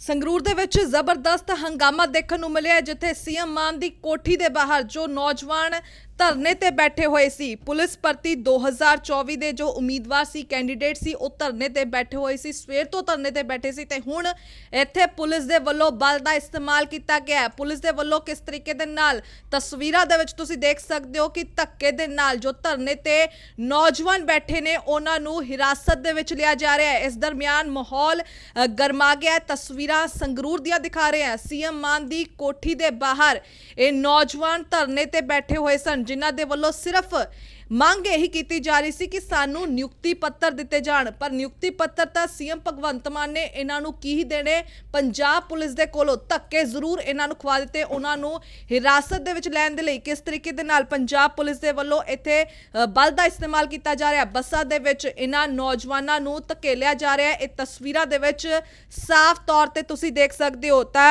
ਸੰਗਰੂਰ ਦੇ ਵਿੱਚ ਜ਼ਬਰਦਸਤ ਹੰਗਾਮਾ ਦੇਖਣ ਨੂੰ ਮਿਲਿਆ ਹੈ, ਜਿੱਥੇ ਸੀਐਮ ਮਾਨ ਦੀ ਕੋਠੀ ਦੇ ਬਾਹਰ ਜੋ ਨੌਜਵਾਨ ਧਰਨੇ ਤੇ ਬੈਠੇ ਹੋਏ ਸੀ। ਪੁਲਿਸ ਭਰਤੀ 2024 ਦੇ ਜੋ ਉਮੀਦਵਾਰ ਸੀ ਕੈਂਡੀਡੇਟ ਸੀ, ਉਹ ਧਰਨੇ ਤੇ ਬੈਠੇ ਹੋਏ ਸੀ। ਸਵੇਰ ਤੋਂ ਧਰਨੇ ਤੇ ਬੈਠੇ ਸੀ ਤੇ ਹੁਣ ਇੱਥੇ ਪੁਲਿਸ ਦੇ ਵੱਲੋਂ ਬਲ ਦਾ ਇਸਤੇਮਾਲ ਕੀਤਾ ਗਿਆ ਹੈ। ਪੁਲਿਸ ਦੇ ਵੱਲੋਂ ਕਿਸ ਤਰੀਕੇ ਦੇ ਨਾਲ? ਤਸਵੀਰਾਂ ਦੇ ਵਿੱਚ ਤੁਸੀਂ ਦੇਖ ਸਕਦੇ ਹੋ ਕਿ ਧੱਕੇ ਦੇ ਨਾਲ ਜੋ ਧਰਨੇ ਤੇ ਨੌਜਵਾਨ ਬੈਠੇ ਨੇ, ਉਹਨਾਂ ਨੂੰ ਹਿਰਾਸਤ ਦੇ ਵਿੱਚ ਲਿਆ ਜਾ ਰਿਹਾ ਹੈ। ਇਸ ਦਰਮਿਆਨ ਮਾਹੌਲ ਗਰਮਾ ਗਿਆ ਹੈ। ਤਸਵੀਰਾਂ ਸੰਗਰੂਰ ਦੀਆਂ ਦਿਖਾ ਰਹੇ ਹਾਂ। ਸੀਐਮ ਮਾਨ ਦੀ ਕੋਠੀ ਦੇ ਬਾਹਰ ਇਹ ਨੌਜਵਾਨ ਧਰਨੇ ਤੇ ਬੈਠੇ ਹੋਏ ਸਨ ਜਿਨ੍ਹਾਂ ਦੇ ਵੱਲੋਂ ਸਿਰਫ ਮੰਗ ਇਹੀ ਕੀਤੀ ਜਾ ਰਹੀ ਸੀ ਕਿ ਸਾਨੂੰ ਨਿਯੁਕਤੀ ਪੱਤਰ ਦਿੱਤੇ ਜਾਣ। ਪਰ ਨਿਯੁਕਤੀ ਪੱਤਰ ਤਾਂ ਸੀਐਮ ਭਗਵੰਤ ਮਾਨ ਨੇ ਇਹਨਾਂ ਨੂੰ ਕੀ ਦੇਣੇ? ਪੰਜਾਬ ਪੁਲਿਸ ਦੇ ਕੋਲੋਂ ਧੱਕੇ ਜ਼ਰੂਰ ਇਹਨਾਂ ਨੂੰ ਖਵਾ ਦਿੱਤੇ। ਉਹਨਾਂ ਨੂੰ ਹਿਰਾਸਤ ਦੇ ਵਿੱਚ ਲੈਣ ਦੇ ਲਈ ਕਿਸ ਤਰੀਕੇ ਦੇ ਨਾਲ ਪੰਜਾਬ ਪੁਲਿਸ ਦੇ ਵੱਲੋਂ ਇੱਥੇ ਬਲ ਦਾ ਇਸਤੇਮਾਲ ਕੀਤਾ ਜਾ ਰਿਹਾ? ਬੱਸਾਂ ਦੇ ਵਿੱਚ ਇਹਨਾਂ ਨੌਜਵਾਨਾਂ ਨੂੰ ਧਕੇਲਿਆ ਜਾ ਰਿਹਾ। ਇਹ ਤਸਵੀਰਾਂ ਦੇ ਵਿੱਚ ਸਾਫ਼ ਤੌਰ ਤੇ ਤੁਸੀਂ ਦੇਖ ਸਕਦੇ ਹੋ ਤਾਂ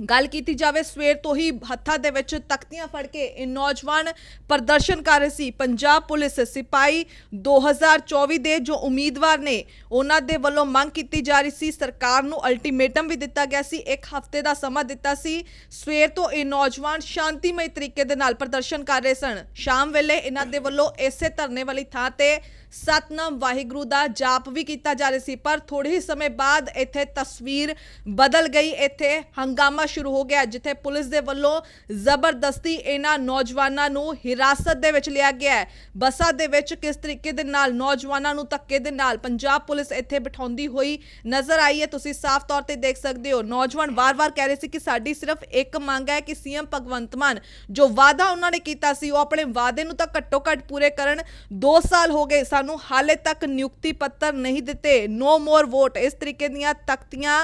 ਗੱਲ ਕੀਤੀ ਜਾਵੇ, ਸਵੇਰ ਤੋਂ ਹੀ ਹੱਥਾਂ ਦੇ ਵਿੱਚ ਤਖਤੀਆਂ ਫੜ ਕੇ ਇਹ ਨੌਜਵਾਨ ਪ੍ਰਦਰਸ਼ਨ ਕਰ ਰਹੇ ਸੀ। ਪੰਜਾਬ ਪੁਲਿਸ ਸਿਪਾਹੀ 2024 ਦੇ ਜੋ ਉਮੀਦਵਾਰ ਨੇ, ਉਹਨਾਂ ਦੇ ਵੱਲੋਂ ਮੰਗ ਕੀਤੀ ਜਾ ਰਹੀ ਸੀ। ਸਰਕਾਰ ਨੂੰ ਅਲਟੀਮੇਟਮ ਵੀ ਦਿੱਤਾ ਗਿਆ ਸੀ। ਇੱਕ ਹਫ਼ਤੇ ਦਾ ਸਮਾਂ ਦਿੱਤਾ ਸੀ। ਸਵੇਰ ਤੋਂ ਇਹ ਨੌਜਵਾਨ ਸ਼ਾਂਤੀਮਈ ਤਰੀਕੇ ਦੇ ਨਾਲ ਪ੍ਰਦਰਸ਼ਨ ਕਰ ਰਹੇ ਸਨ। ਸ਼ਾਮ ਵੇਲੇ ਇਹਨਾਂ ਦੇ ਵੱਲੋਂ ਇਸੇ ਧਰਨੇ ਵਾਲੀ ਥਾਂ ਤੇ ਸਤਨਾਮ ਵਾਹਿਗੁਰੂ ਦਾ ਜਾਪ ਵੀ ਕੀਤਾ ਜਾ ਰਿਹਾ ਸੀ, ਪਰ ਥੋੜੇ ਹੀ ਸਮੇਂ ਬਾਅਦ ਇੱਥੇ ਤਸਵੀਰ ਬਦਲ ਗਈ। ਇੱਥੇ ਹੰਗਾਮਾ ਸ਼ੁਰੂ ਹੋ ਗਿਆ, ਜਿੱਥੇ ਪੁਲਿਸ ਦੇ ਵੱਲੋਂ ਜ਼ਬਰਦਸਤੀ ਇਹਨਾਂ ਨੌਜਵਾਨਾਂ ਨੂੰ ਹਿਰਾਸਤ ਦੇ ਵਿੱਚ ਲਿਆ ਗਿਆ ਹੈ। ਬੱਸਾਂ ਦੇ ਵਿੱਚ ਕਿਸ ਤਰੀਕੇ ਦੇ ਨਾਲ ਨੌਜਵਾਨਾਂ ਨੂੰ ਧੱਕੇ ਦੇ ਨਾਲ ਪੰਜਾਬ ਪੁਲਿਸ ਇੱਥੇ ਬਿਠਾਉਂਦੀ ਹੋਈ ਨਜ਼ਰ ਆਈ ਹੈ, ਤੁਸੀਂ ਸਾਫ਼ ਤੌਰ ਤੇ ਦੇਖ ਸਕਦੇ ਹੋ। ਨੌਜਵਾਨ ਵਾਰ-ਵਾਰ ਕਹਿ ਰਹੇ ਸੀ ਕਿ ਸਾਡੀ ਸਿਰਫ ਇੱਕ ਮੰਗ ਹੈ ਕਿ ਸੀਐਮ ਭਗਵੰਤ ਮਾਨ, ਜੋ ਵਾਅਦਾ ਉਹਨਾਂ ਨੇ ਕੀਤਾ ਸੀ, ਉਹ ਆਪਣੇ ਵਾਅਦੇ ਨੂੰ ਤਾਂ ਘੱਟੋ-ਘੱਟ ਪੂਰੇ ਕਰਨ 2 ਸਾਲ ਹੋ ਗਏ। ਸਾਨੂੰ ਹਾਲੇ ਤੱਕ ਨਿਯੁਕਤੀ ਪੱਤਰ ਨਹੀਂ ਦਿੱਤੇ। ਨੋ ਮੋਰ ਵੋਟ ਇਸ ਤਰੀਕੇ ਦੀਆਂ ਤਖਤੀਆਂ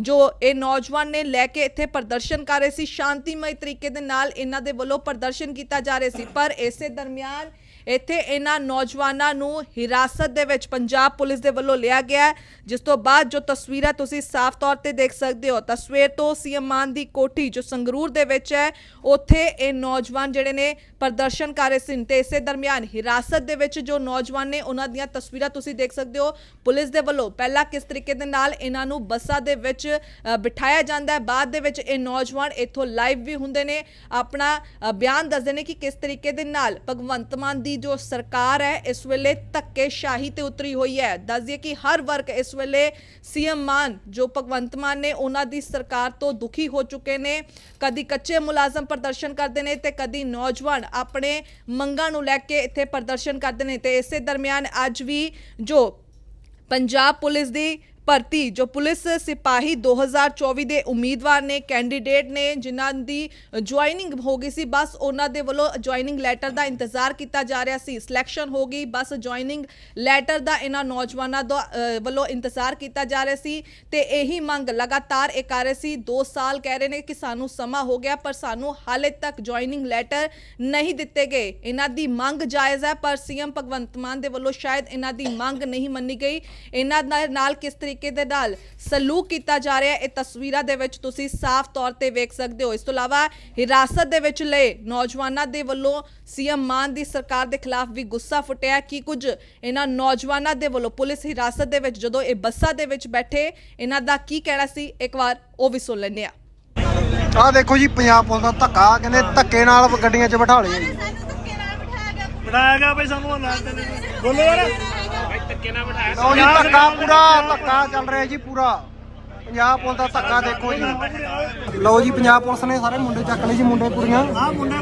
ਜੋ ਇਹ ਨੌਜਵਾਨ ਨੇ ਲੈ ਕੇ ਇੱਥੇ ਪ੍ਰਦਰਸ਼ਨ ਕਰ ਰਹੇ ਸੀ, ਸ਼ਾਂਤੀਮਈ ਤਰੀਕੇ ਦੇ ਨਾਲ ਇਹਨਾਂ ਦੇ ਵੱਲੋਂ ਪ੍ਰਦਰਸ਼ਨ ਕੀਤਾ ਜਾ ਰਿਹਾ ਸੀ। ਪਰ ਇਸੇ ਦਰਮਿਆਨ ਇੱਥੇ ਇਹਨਾਂ ਨੌਜਵਾਨਾਂ ਨੂੰ ਹਿਰਾਸਤ ਦੇ ਵਿੱਚ ਪੰਜਾਬ ਪੁਲਿਸ ਦੇ ਵੱਲੋਂ ਲਿਆ ਗਿਆ ਜਿਸ ਤੋਂ ਬਾਅਦ ਜੋ ਤਸਵੀਰਾਂ ਤੁਸੀਂ ਸਾਫ਼ ਤੌਰ ਤੇ ਦੇਖ ਸਕਦੇ ਹੋ, ਤਸਵੀਰ ਤੋਂ ਸੀਐਮ ਮਾਨ ਦੀ ਕੋਠੀ ਜੋ ਸੰਗਰੂਰ ਦੇ ਵਿੱਚ ਹੈ, ਉੱਥੇ ਇਹ ਨੌਜਵਾਨ ਜਿਹੜੇ ਨੇ ਪ੍ਰਦਰਸ਼ਨ ਕਰ ਰਹੇ ਸੀ ਤੇ ਇਸੇ ਦਰਮਿਆਨ ਹਿਰਾਸਤ ਦੇ ਵਿੱਚ ਜੋ ਨੌਜਵਾਨ ਨੇ ਉਹਨਾਂ ਦੀਆਂ ਤਸਵੀਰਾਂ ਤੁਸੀਂ ਦੇਖ ਸਕਦੇ ਹੋ, ਪੁਲਿਸ ਦੇ ਵੱਲੋਂ ਪਹਿਲਾਂ ਕਿਸ ਤਰੀਕੇ ਦੇ ਨਾਲ ਇਹਨਾਂ ਨੂੰ ਬੱਸਾਂ ਦੇ ਵਿੱਚ ਬਿਠਾਇਆ ਜਾਂਦਾ ਹੈ, ਬਾਅਦ ਦੇ ਵਿੱਚ ਇਹ ਨੌਜਵਾਨ ਇੱਥੋਂ ਲਾਈਵ ਵੀ ਹੁੰਦੇ ਨੇ, ਆਪਣਾ ਬਿਆਨ ਦੱਸਦੇ ਨੇ ਕਿ ਕਿਸ ਤਰੀਕੇ ਦੇ ਨਾਲ ਭਗਵੰਤ ਮਾਨ ਦੀ ਜੋ ਸਰਕਾਰ ਹੈ, ਇਸ ਵੇਲੇ ਧੱਕੇਸ਼ਾਹੀ ਤੇ ਉਤਰੀ ਹੋਈ ਹੈ। ਦੱਸ ਦਈਏ ਕਿ ਹਰ ਵਰਗ ਇਸ ਵੇਲੇ ਸੀਐਮ ਮਾਨ, ਜੋ ਭਗਵੰਤ ਮਾਨ ਨੇ, ਉਹਨਾਂ ਦੀ ਸਰਕਾਰ ਤੋਂ ਦੁਖੀ ਹੋ ਚੁੱਕੇ ਨੇ। ਕਦੀ ਕੱਚੇ ਮੁਲਾਜ਼ਮ ਪ੍ਰਦਰਸ਼ਨ ਕਰਦੇ ਨੇ ਤੇ ਕਦੀ ਨੌਜਵਾਨ ਆਪਣੇ ਮੰਗਾਂ ਨੂੰ ਲੈ ਕੇ ਇੱਥੇ ਪ੍ਰਦਰਸ਼ਨ ਕਰਦੇ ਨੇ। ਤੇ ਇਸੇ ਦਰਮਿਆਨ ਅੱਜ ਵੀ ਜੋ ਪੰਜਾਬ ਪੁਲਿਸ ਦੀ ਭਰਤੀ, ਜੋ ਪੁਲਿਸ ਸਿਪਾਹੀ 2024 ਦੇ ਉਮੀਦਵਾਰ ਨੇ ਕੈਂਡੀਡੇਟ ਨੇ, ਜਿਨ੍ਹਾਂ ਦੀ ਜੁਆਇਨਿੰਗ ਹੋ ਗਈ ਸੀ, ਬਸ ਉਹਨਾਂ ਦੇ ਵੱਲੋਂ ਜੁਆਇਨਿੰਗ ਲੈਟਰ ਦਾ ਇੰਤਜ਼ਾਰ ਕੀਤਾ ਜਾ ਰਿਹਾ ਸੀ। ਸਿਲੈਕਸ਼ਨ ਹੋ ਗਈ, ਬਸ ਜੁਆਇਨਿੰਗ ਲੈਟਰ ਦਾ ਇਹਨਾਂ ਨੌਜਵਾਨਾਂ ਦਾ ਵੱਲੋਂ ਇੰਤਜ਼ਾਰ ਕੀਤਾ ਜਾ ਰਿਹਾ ਸੀ। ਤੇ ਇਹੀ ਮੰਗ ਲਗਾਤਾਰ ਇਹ ਕਰ ਰਹੇ ਸੀ। 2 ਸਾਲ ਕਹਿ ਰਹੇ ਨੇ ਕਿ ਸਾਨੂੰ ਸਮਾਂ ਹੋ ਗਿਆ, ਪਰ ਸਾਨੂੰ ਹਾਲੇ ਤੱਕ ਜੁਆਇਨਿੰਗ ਲੈਟਰ ਨਹੀਂ ਦਿੱਤੇ ਗਏ। ਇਹਨਾਂ ਦੀ ਮੰਗ ਜਾਇਜ਼ ਹੈ, ਪਰ ਸੀਐਮ ਭਗਵੰਤ ਮਾਨ ਦੇ ਵੱਲੋਂ ਸ਼ਾਇਦ ਇਹਨਾਂ ਦੀ ਮੰਗ ਨਹੀਂ ਮੰਨੀ ਗਈ। ਇਹਨਾਂ ਦੇ ਨਾਲ ਕਿਸ ਤਰੀਕੇ ਦੇ ਨਾਲ ਸਲੂਕ ਕੀਤਾ ਜਾ ਰਿਹਾ ਹੈ। ਇਹ ਤਸਵੀਰਾਂ ਦੇ ਵਿੱਚ ਤੁਸੀਂ ਸਾਫ਼ ਤੌਰ ਤੇ ਵੇਖ ਸਕਦੇ ਹੋ। ਇਸ ਤੋਂ ਇਲਾਵਾ ਹਿਰਾਸਤ ਦੇ ਵਿੱਚ ਲਏ ਨੌਜਵਾਨਾਂ ਦੇ ਵੱਲੋਂ ਸੀਐਮ ਮਾਨ ਦੀ ਸਰਕਾਰ ਦੇ ਖਿਲਾਫ ਵੀ ਗੁੱਸਾ ਫੁੱਟਿਆ ਕੀ ਕੁਝ ਇਹਨਾਂ ਨੌਜਵਾਨਾਂ ਦੇ ਵੱਲੋਂ ਪੁਲਿਸ ਹਿਰਾਸਤ ਦੇ ਵਿੱਚ ਜਦੋਂ ਇਹ ਬੱਸਾਂ ਦੇ ਵਿੱਚ ਬੈਠੇ ਇਹਨਾਂ ਦਾ ਕੀ ਕਹਿਣਾ ਸੀ? ਇੱਕ ਵਾਰ ਉਹ ਵੀ ਸੁਣ ਲੈਂਦੇ ਆ ਆਹ ਦੇਖੋ ਜੀ ਪੰਜਾਬ ਪੁਲਿਸ ਦਾ ਧੱਕਾ ਕਹਿੰਦੇ ਧੱਕੇ ਨਾਲ ਗੱਡੀਆਂ 'ਚ ਬਿਠਾ ਲਿਆ ਜੀ। ਬਿਠਾਇਆ ਗਿਆ। ਬਈ ਸਾਨੂੰ ਨਾਲ ਤੇ ਬੋਲੋ ਯਾਰ। ਲਓ ਜੀ ਧੱਕਾ ਪੂਰਾ ਧੱਕਾ ਚੱਲ ਰਿਹਾ ਜੀ ਪੂਰਾ। ਪੰਜਾਬ ਪੁਲਿਸ ਦਾ ਧੱਕਾ ਦੇਖੋ ਜੀ। ਲਓ ਜੀ ਪੰਜਾਬ ਪੁਲਿਸ ਨੇ ਸਾਰੇ ਮੁੰਡੇ ਚੱਕ ਲਏ ਜੀ ਮੁੰਡੇ ਕੁੜੀਆਂ।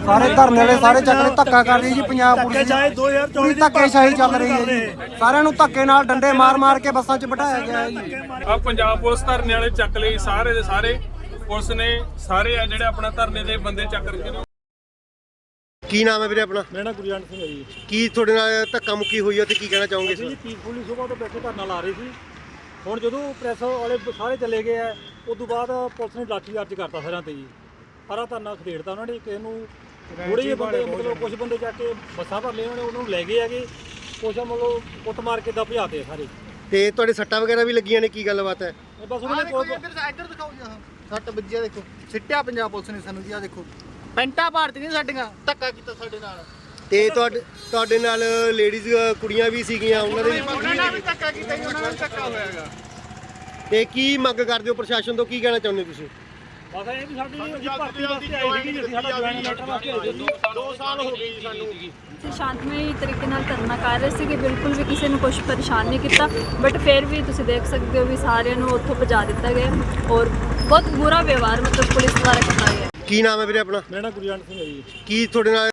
ਸਾਰੇ ਧਰਨੇ ਵਾਲੇ ਸਾਰੇ ਚੱਕ ਲਏ ਧੱਕਾ ਕਰ ਰਹੀ ਜੀ ਪੰਜਾਬ ਪੁਲਿਸ ਚਾਹੇ 2024 ਪੂਰੀ ਧੱਕੇ ਸ਼ਾਹੀ ਚੱਲ ਰਹੀ ਹੈ ਜੀ। ਸਾਰਿਆਂ ਨੂੰ ਧੱਕੇ ਨਾਲ ਡੰਡੇ ਮਾਰ ਮਾਰ ਕੇ ਬੱਸਾਂ 'ਚ ਬਿਠਾਇਆ ਗਿਆ ਹੈ ਜੀ। ਆ ਪੰਜਾਬ ਪੁਲਿਸ ਧਰਨੇ ਵਾਲੇ ਚੱਕ ਲਈ ਸਾਰੇ ਦੇ ਸਾਰੇ। ਪੁਲਿਸ ਨੇ ਸਾਰੇ ਆ ਜਿਹੜੇ ਆਪਣਾ ਧਰਨੇ ਦੇ ਬੰਦੇ ਚੱਕ ਰਕੇ ਨੇ। ਕੀ ਨਾਮ ਹੈ ਵੀਰੇ ਆਪਣਾ? ਮੇਰਾ ਨਾਮ ਗੁਰਜੰਟ ਸਿੰਘ ਹੈ ਜੀ। ਕੀ ਤੁਹਾਡੇ ਨਾਲ ਧੱਕਾ ਮੁੱਕੀ ਹੋਈ ਹੈ ਤੇ ਕੀ ਕਹਿਣਾ ਚਾਹੋਗੇ ਅਸੀਂ ਜੀ? ਪੀਸਫੁਲੀ ਸੁਬਾਹ ਤੋਂ ਬੈਠੇ ਧਰਨਾ ਲਾ ਰਹੇ ਸੀ। ਹੁਣ ਜਦੋਂ ਪ੍ਰੈਸ ਵਾਲੇ ਸਾਰੇ ਚਲੇ ਗਏ ਆ ਉਸ ਤੋਂ ਬਾਅਦ ਪੁਲਿਸ ਨੇ ਲਾਠੀ ਚਾਰਜ ਕਰਤਾ ਸਾਰਿਆਂ ਤੇ ਜੀ। ਸਾਰਾ ਧਰਨਾ ਖਦੇੜਤਾ ਉਹਨਾਂ ਨੇ ਕਿਸੇ ਨੂੰ ਥੋੜੇ ਜਿਹੇ ਬੰਦੇ ਮਤਲਬ ਕੁਝ ਬੰਦੇ ਜਾ ਕੇ ਬੱਸਾਂ ਭਰ ਲਏ ਉਹਨਾਂ ਨੇ ਉਹਨਾਂ ਨੂੰ ਲੈ ਗਏ ਹੈਗੇ। ਕੁਛ ਮਤਲਬ ਕੁੱਟ ਮਾਰ ਕੇ ਦਾ ਭਜਾਤੇ ਸਾਰੇ। ਤੇ ਤੁਹਾਡੇ ਸੱਟਾਂ ਵਗੈਰਾ ਵੀ ਲੱਗੀਆਂ ਨੇ ਕੀ ਗੱਲਬਾਤ ਹੈ? ਬਸ ਉਹਨਾਂ ਨੇ ਇੱਧਰ ਦਿਖਾਓ ਜੀ ਆਹ। ਸੱਟ ਵੱਜਿਆ ਦੇਖੋ। ਸਿੱਟਿਆ ਪੰਜਾਬ ਪੁਲਿਸ ਨੇ ਸਾਨੂੰ ਜੀ ਆ ਦੇਖੋ। ਪੈਂਟਾਂ ਭਾਰਤੀਆਂ ਸਾਡੀਆਂ ਧੱਕਾ ਕੀਤਾ ਸਾਡੇ ਨਾਲ। ਤੇ ਤੁਹਾਡੇ ਤੁਹਾਡੇ ਨਾਲ ਲੇਡੀਜ਼ ਕੁੜੀਆਂ ਵੀ ਸੀਗੀਆਂ ਉਹਨਾਂ ਦੇ ਵੀ ਉਹਨਾਂ ਨਾਲ ਵੀ ਧੱਕਾ ਕੀਤਾ ਜੀ ਉਹਨਾਂ ਨਾਲ ਧੱਕਾ ਹੋਇਆਗਾ ਤੇ ਕੀ ਮੰਗ ਕਰਦੇ ਹੋ ਪ੍ਰਸ਼ਾਸਨ ਤੋਂ? ਕੀ ਕਹਿਣਾ ਚਾਹੁੰਦੇ ਹੋ ਤੁਸੀਂ? ਬਸ ਇਹ ਵੀ ਸਾਡੀ ਅਸੀਂ ਭਰਤੀ ਵਾਸਤੇ ਆਏ ਸੀਗੇ ਜੀ, ਅਸੀਂ ਸਾਡਾ ਜੁਆਇਨ ਲੈਟਰ ਵਾਸਤੇ ਆਏ ਸੀ 2 ਸਾਲ ਹੋ ਗਏ ਜੀ ਸਾਨੂੰ ਸ਼ਾਂਤਮਈ ਤਰੀਕੇ ਨਾਲ ਧਰਨਾ ਕਰ ਰਹੇ ਸੀ ਕਿ ਬਿਲਕੁਲ ਵੀ ਕਿਸੇ ਨੂੰ ਕੁਝ ਪਰੇਸ਼ਾਨ ਨਹੀਂ ਕੀਤਾ ਬਟ ਫਿਰ ਵੀ ਤੁਸੀਂ ਦੇਖ ਸਕਦੇ ਹੋ ਵੀ ਸਾਰਿਆਂ ਨੂੰ ਉੱਥੋਂ ਭਜਾ ਦਿੱਤਾ ਗਿਆ ਔਰ ਬਹੁਤ ਬੁਰਾ ਵਿਵਹਾਰ ਮਤਲਬ ਪੁਲਿਸ ਦੁਆਰਾ ਕੀਤਾ ਗਿਆ ਕੀ ਨਾਮ ਹੈ ਵੀਰੇ ਆਪਣਾ? ਮੇਰਾ ਨਾਮ ਗੁਰਜੰਟ ਸਿੰਘ ਹੈ ਜੀ। ਕੀ ਤੁਹਾਡੇ ਨਾਲ